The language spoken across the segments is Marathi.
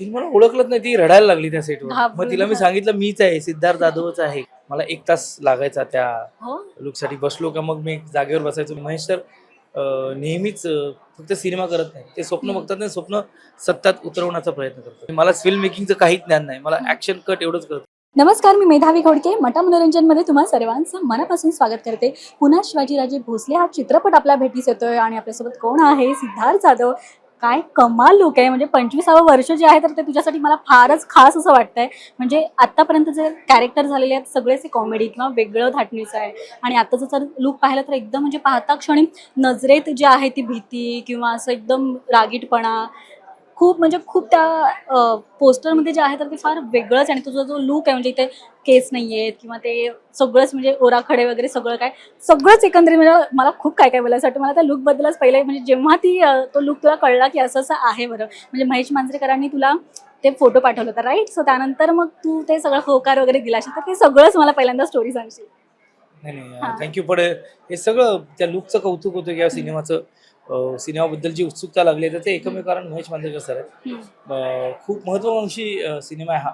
तिने मला ओळखलंच नाही ती रडायला लागली त्या सेटवर. मग तिला मी सांगितलं मीच आहे सिद्धार्थ जाधवच आहे. मला एक तास लागायचा त्या हो? लुकसाठी बसलो का मग मी एक जागेवर बसायचो. महेश सर नेहमीच फक्त सिनेमा करत नाही. ते स्वप्न बघतात नाही स्वप्न सत्यात उतरवण्याचा प्रयत्न करतात. मला फिल्म मेकिंगचं काहीच ज्ञान नाही. मला ऍक्शन कट एवढंच करत नमस्कार मी मेधावी खोडके. मटा मनोरंजनमध्ये तुम्हा सर्वांचं मनापासून स्वागत करते. पुन्हा शिवाजीराजे भोसले हा चित्रपट आपल्या भेटीस येतोय आणि आपल्यासोबत कोण आहे? सिद्धार्थ जाधव. काय कमाल लोक आहे. म्हणजे पंचवीसावं वर्ष जे आहे तर ते तुझ्यासाठी मला फारच खास असं वाटतंय. म्हणजे आतापर्यंत जे कॅरेक्टर झालेले आहेत सगळेच कॉमेडी किंवा वेगळं धाटणीचं आहे. आणि आताचं जर लुक पाहिलं तर एकदम म्हणजे पाहता क्षणी नजरेत जी आहे ती भीती किंवा असं एकदम रागीटपणा. खूप म्हणजे खूप त्या पोस्टरमध्ये जे आहे तर ते फार वेगळंच आणि तुझा जो लुक आहे म्हणजे इथे केस नाही आहेत किंवा ते सगळंच म्हणजे ओराखडे वगैरे सगळं काय सगळंच एकंदरीत म्हणजे मला खूप काय काय बोलायचं वाटतं. मला त्या लुकबद्दलच पहिले म्हणजे जेव्हा ती तो लुक तुला कळला की असं असं आहे बरं. म्हणजे महेश मांजरेकरांनी तुला ते फोटो पाठवलं होतं राईट सो त्यानंतर मग तू ते सगळं होकार वगैरे दिला असेल तर ते सगळंच मला पहिल्यांदा स्टोरी सांगशील. नाही. नाही थँक्यू पण हे सगळं त्या लुकचं कौतुक होतं किंवा सिनेमाचं. सिनेमाबद्दल जी उत्सुकता लागली आहे तर ते एकमेव कारण महेश मांजरेकर सर आहेत. खूप महत्वाकांक्षी सिनेमा आहे हा.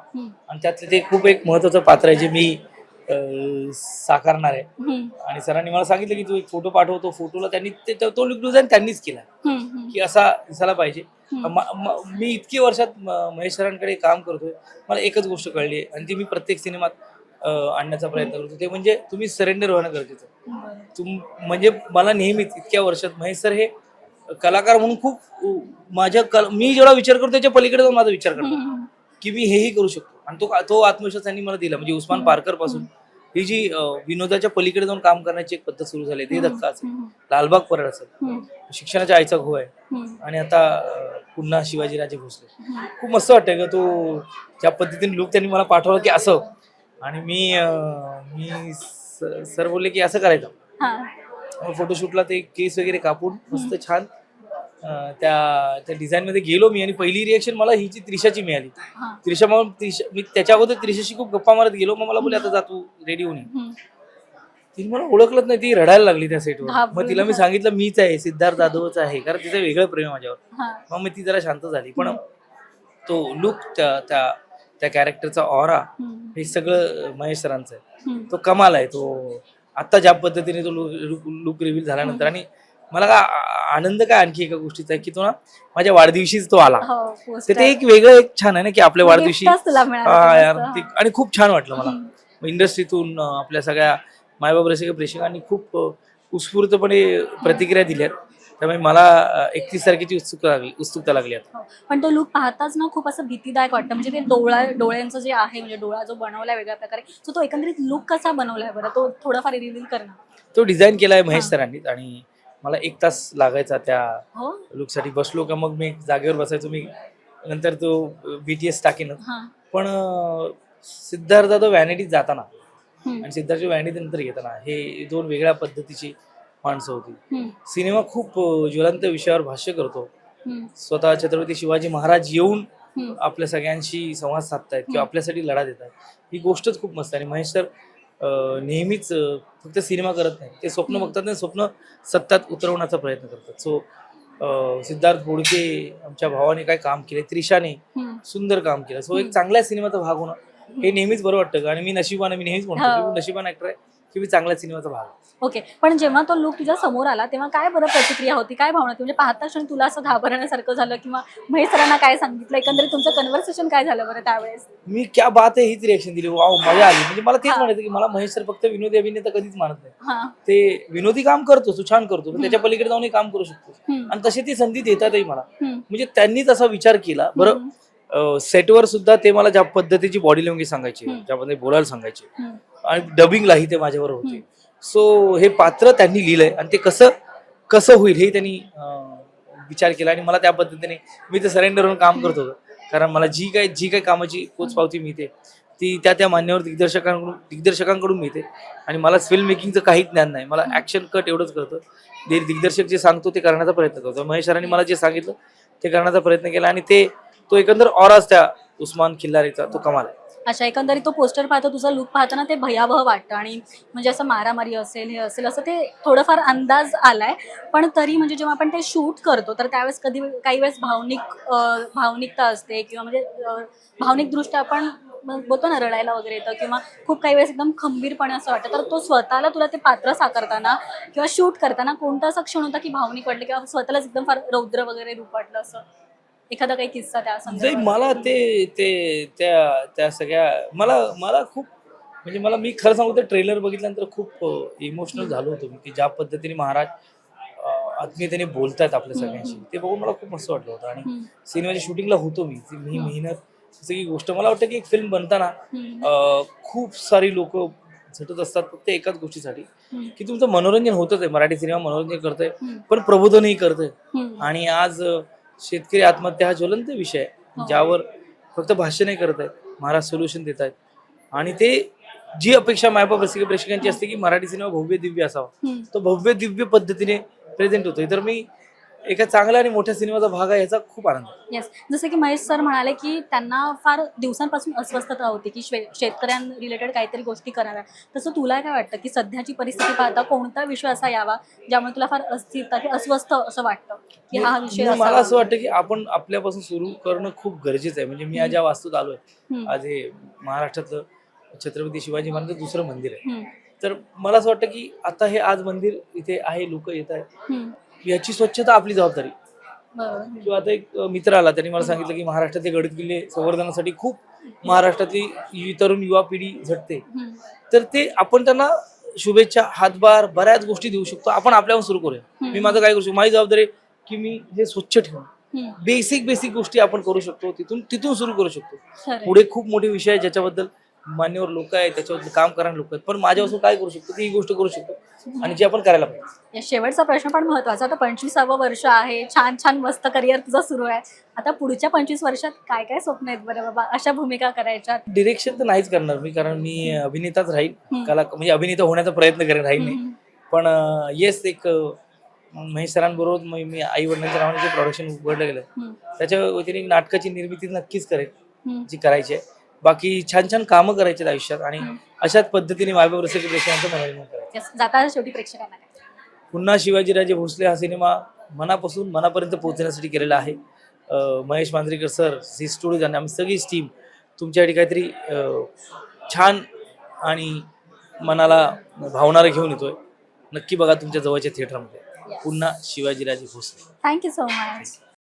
आणि त्यातलं ते खूप एक महत्वाचं पात्र आहे जे मी साकारणार आहे. आणि सरांनी मला सांगितलं की तू एक फोटो पाठवतो फोटोला त्यांनी ते- तो- तो डिझाईन त्यांनीच केला. की असा दिसायला पाहिजे. म- इतकी वर्षात महेश सरांकडे काम करतोय. मला एकच गोष्ट कळली आणि ती मी प्रत्येक सिनेमात आणण्याचा प्रयत्न करतो. ते म्हणजे तुम्ही सरेंडर होणं गरजेचं. तुम म्हणजे मला नेहमीच इतक्या वर्षात महेश सर हे कलाकार म्हणून खूप माझ्या कल मी जेवढा विचार करतो त्याच्या पलीकडे जाऊन माझा विचार करतो. की मी हेही करू शकतो. आणि तो तो आत्मविश्वास त्यांनी मला दिला. म्हणजे उस्मान पारकरपासून. ही जी विनोदाच्या पलीकडे जाऊन काम करण्याची एक पद्धत सुरू झाली ते धक्का असेल. लालबाग परळ असेल. शिक्षणाच्या आईचा घो आहे. आणि आता पुन्हा शिवाजीराजे भोसले. खूप मस्त वाटतंय का तो ज्या पद्धतीने लुक त्यांनी मला पाठवला की असं. आणि मी मी सर बोलले की असं करायचं. फोटोशूटला ते केस वगैरे कापून मस्त छान त्या त्या डिझाईन मध्ये गेलो मी आणि पहिली रिएक्शन मला ही जी त्रिशाची मिळाली. त्रिशा मग त्रिशा मी त्याच्या अगोदर त्रिशाशी खूप गप्पा मारत गेलो मग मला बोलले आता जा तू रेडी होऊन. तिने मला ओळखलंच नाही ती रडायला लागली त्या सेटवर. मग तिला मी सांगितलं मीच आहे सिद्धार्थ जाधवच आहे कारण तिचं वेगळं प्रेम माझ्यावर. मग मी ती जरा शांत झाली पण तो लुक त्या त्या कॅरेक्टरचा ऑरा हे सगळं महेश सरांचं आहे. तो कमाल आहे तो आता ज्या पद्धतीने तो लुक रिव्हील झाल्यानंतर आणि मला का आनंद काय आणखी एका गोष्टीचा आहे की तो ना माझ्या वाढदिवशीच तो आला हो, तर. ते एक वेगळं एक छान आहे ना की आपल्या वाढदिवशी आणि खूप छान वाटलं मला. इंडस्ट्रीतून आपल्या सगळ्या मायबाप रसिक प्रेक्षकांनी खूप उत्स्फूर्तपणे प्रतिक्रिया दिल्यात त्यामुळे मला एकतीस तारखेची उत्सुकता लागली उत्सुकता लागली आता. हो. पण तो लुक पाहताच ना खूप असं भीतीदायक वाटतं. म्हणजे ते डोळा डोळ्यांचं जे आहे म्हणजे डोळा जो बनवलाय वेगळ्या प्रकारे सो तो एकंदरीत लुक कसा बनवलाय बरं? तो थोडाफार रिव्हील कर ना. तो डिझाईन केला आहे महेश हा. सरांनी आणि मला एक तास लागायचा त्या हो? लुकसाठी बसलो का मग मी जागेवर बसायचो मी नंतर तो बी टी एस टाकेनच हा. पण अं, सिद्धार्थ जाधव व्हॅनिटीत जाताना हम्म, आणि सिद्धार्थची व्हॅनिटी नंतर घेताना हे दोन वेगळ्या पद्धतीची माणसं होती सिनेमा खूप ज्वलंत विषयावर भाष्य करतो स्वतः छत्रपती शिवाजी महाराज येऊन. आपल्या सगळ्यांशी संवाद साधतायत किंवा. आपल्यासाठी लढा देत आहेत ही गोष्टच खूप मस्त आहे आणि महेश सर नेहमीच फक्त सिनेमा करत नाही ते स्वप्न. बघतात नाही स्वप्न सत्यात उतरवण्याचा प्रयत्न करतात सो सिद्धार्थ बोडके आमच्या भावाने काय काम केले त्रिशाने. सुंदर काम केलं सो एक. चांगल्या सिनेमाचा भाग होणं हे नेहमीच बरं वाटतं आणि मी नशिबाने मी नेहमीच म्हणतो हो. नशिबान ऍक्टर आहे की मी चांगल्या सिनेमाचा भाग आहे. ओके पण जेव्हा तो लुक तुझ्या समोर आला तेव्हा काय बरं प्रतिक्रिया होती? काय भावना होती? म्हणजे पाहता क्षणी तुला असं घाबरण्यासारखं झालं किंवा महेश सरांना काय सांगितलं? एकंदरीत तुमचं कन्व्हर्सेशन काय झालं बरं त्यावेळेस? मी क्या बात आहे हीच रिएक्शन दिली. वाव मजा आली. म्हणजे मला तेच हा. म्हणायचं की मला महेश सर फक्त विनोदी अभिनेता कधीच मानत नाही. हा. ते विनोदी काम करतो तू छान करतो पण त्याच्या पलीकडे जाऊन काम करू शकतो. हम्म, आणि तशी ती संधी देतातही मला. हम्म, म्हणजे त्यांनीच असा विचार केला. बरं सेटवर सुद्धा ते मला ज्या पद्धतीची बॉडी लँग्वेज सांगायची हम्म. ज्यामध्ये बोलायला सांगायचे हम्म, आणि डबिंगलाही ते माझ्यावर होते. सो हे पात्र त्यांनी लिहिलंय आणि ते कसं कसं होईल हे त्यांनी विचार केला आणि मला त्या पद्धतीने मी ते सरेंडर होऊन काम करत होतो. कारण मला जी काय जी काय कामाची पोचपावती मिळते ती त्या त्या मान्यवर दिग्दर्शकांकडून दिग्दर्शकांकडून मिळते. आणि मला फिल्म मेकिंगचं काहीच ज्ञान नाही. मला ऍक्शन कट एवढंच कळतं. जे दिग्दर्शक जे सांगतो ते करण्याचा प्रयत्न करतो. महेश सरांनी मला जे सांगितलं ते करण्याचा प्रयत्न केला आणि ते तो एकंदर ऑराच त्या उस्मान खिल्लारीचा तो कमाल आहे. अच्छा एकंदरीत तो पोस्टर पाहतो तुझा लुक पाहताना ते भयावह वाटतं. आणि म्हणजे असं मारामारी असेल हे असेल असं ते थोडंफार अंदाज आलाय. पण तरी म्हणजे जेव्हा आपण ते शूट करतो तर त्यावेळेस कधी काही वेळेस भावनिक भावनिकता असते किंवा म्हणजे भावनिकदृष्ट्या आपण बोलतो ना रडायला वगैरे येतं किंवा खूप काही वेळेस एकदम खंबीरपणे असं वाटतं. तर तो स्वतःला तुला ते पात्र साकारताना किंवा शूट करताना कोणता असा क्षण होता की भावनिक वाटलं किंवा स्वतःलाच एकदम फार रौद्र वगैरे रूप वाटलं असं? एखादा काही किस्सा त्या नाही संदर्भात? मला ते ते त्या त्या सगळ्या मला मला खूप म्हणजे मला मी खरं सांगू तर ट्रेलर बघितल्यानंतर खूप इमोशनल झालो होतो मी की ज्या पद्धतीने महाराज अं, आत्मीयतेने बोलतायत आपल्या सगळ्यांशी ते बघून मला खूप मस्त वाटलं होतं. आणि हम्म, सिनेमाच्या शूटिंगला होतो मी ती मी मेहनत सगळी गोष्ट मला वाटतं की एक फिल्म बनताना हम्म, अं, खूप सारी लोक झटत असतात फक्त एकाच गोष्टीसाठी हम्म, की तुमचं मनोरंजन होतच आहे मराठी सिनेमा मनोरंजन करतोय हम्म, पण प्रबोधनही करतोय. हम्म. आणि आज अ, शेतकरी आत्महत्या हा ज्वलंत विषय आहे हो. ज्यावर फक्त भाष्य नाही करत आहेत महाराज सोल्युशन देत आहेत आणि ते जी अपेक्षा मायबाप रसिक प्रेक्षकांची असते की मराठी सिनेमा भव्य दिव्य असावा. तो भव्य दिव्य पद्धतीने प्रेझेंट होतोय तर मी एका चांगल्या आणि मोठ्या सिनेमाचा भाग आहे याचा खूप आनंद आहे. येस जसं की महेश सर म्हणाले की त्यांना फार दिवसांपासून अस्वस्थता होती की शे शेतकऱ्यां रिलेटेड काहीतरी गोष्टी कराव्या तसं तुला काय वाटतं की सध्याची परिस्थिती पाहता कोणता विषय असा यावा ज्यामुळे तुला फार अस्थिरता की अस्वस्थ असं वाटतं? की हा विषय मला असावा? असं वाटतं की आपण आपल्यापासून सुरू करणं खूप गरजेचं आहे. म्हणजे मी आज ज्या वास्तूत आलोय. हम्म, आज हे महाराष्ट्रातलं छत्रपती शिवाजी महाराजांचं दुसरं मंदिर आहे. हम्म, तर मला असं वाटतं की आता हे आज मंदिर इथे आहे लोक येत आहेत. हम्म, याची स्वच्छता आपली जबाबदारी. किंवा आता एक मित्र आला त्यांनी मला सांगितलं की महाराष्ट्रातले गड किल्ले संवर्धनासाठी खूप महाराष्ट्रातली तरुण युवा पिढी झटते. तर ते आपण त्यांना शुभेच्छा हातभार बऱ्याच गोष्टी देऊ शकतो. आपण आपल्यावर सुरू करूया. मी माझं काय करू शकतो? माझी जबाबदारी आहे की मी जे स्वच्छ ठेवून बेसिक बेसिक गोष्टी आपण करू शकतो. तिथून तिथून सुरू करू शकतो. पुढे खूप मोठे विषय आहेत ज्याच्याबद्दल मान्यवर लोक आहेत त्याच्याबद्दल काम करणारे लोक आहेत. पण माझ्यापासून काय करू शकतो? ती गोष्ट करू शकतो. आणि जे आपण करायला पाहिजे. या शेवटचा प्रश्न पण महत्त्वाचा आता पंचवीसावं वर्ष आहे. छान छान मस्त करिअर तुझं सुरू आहे. आता पुढच्या पंचवीस वर्षात काय काय स्वप्न आहेत बरं बाबा? अशा भूमिका करायच्या. डिरेक्शन तर नाहीच करणार मी कारण मी अभिनेताच राहील. कला म्हणजे अभिनेता होण्याचा प्रयत्न करेन राहील नाही. हम्म, पण येस एक महेश सरांबरोबर मी मी आई वडिलांच्या नावाने जे प्रोडक्शन उघडलं गेलं त्याच्या व्यतिरिक्त नाटकाची निर्मिती नक्कीच करेन. जी करायची आहे. बाकी छान छान कामं करायची आयुष्यात आणि. अशाच पद्धतीने मायबाब रसिक प्रेक्षकांचं मनोरंजन करायचं. जाता शेवटी प्रेक्षकांना? पुन्हा शिवाजीराजे भोसले हा सिनेमा मनापासून मनापर्यंत पोहोचण्यासाठी केलेला आहे. Mahesh Manjrekar sir C studio आणि आम्ही सगळीच टीम तुमच्यासाठी काहीतरी छान आणि मनाला भावणारं घेऊन येतोय. नक्की बघा तुमच्या जवळच्या थिएटरमध्ये पुन्हा Shivajiraje Bhosale. Thank you so much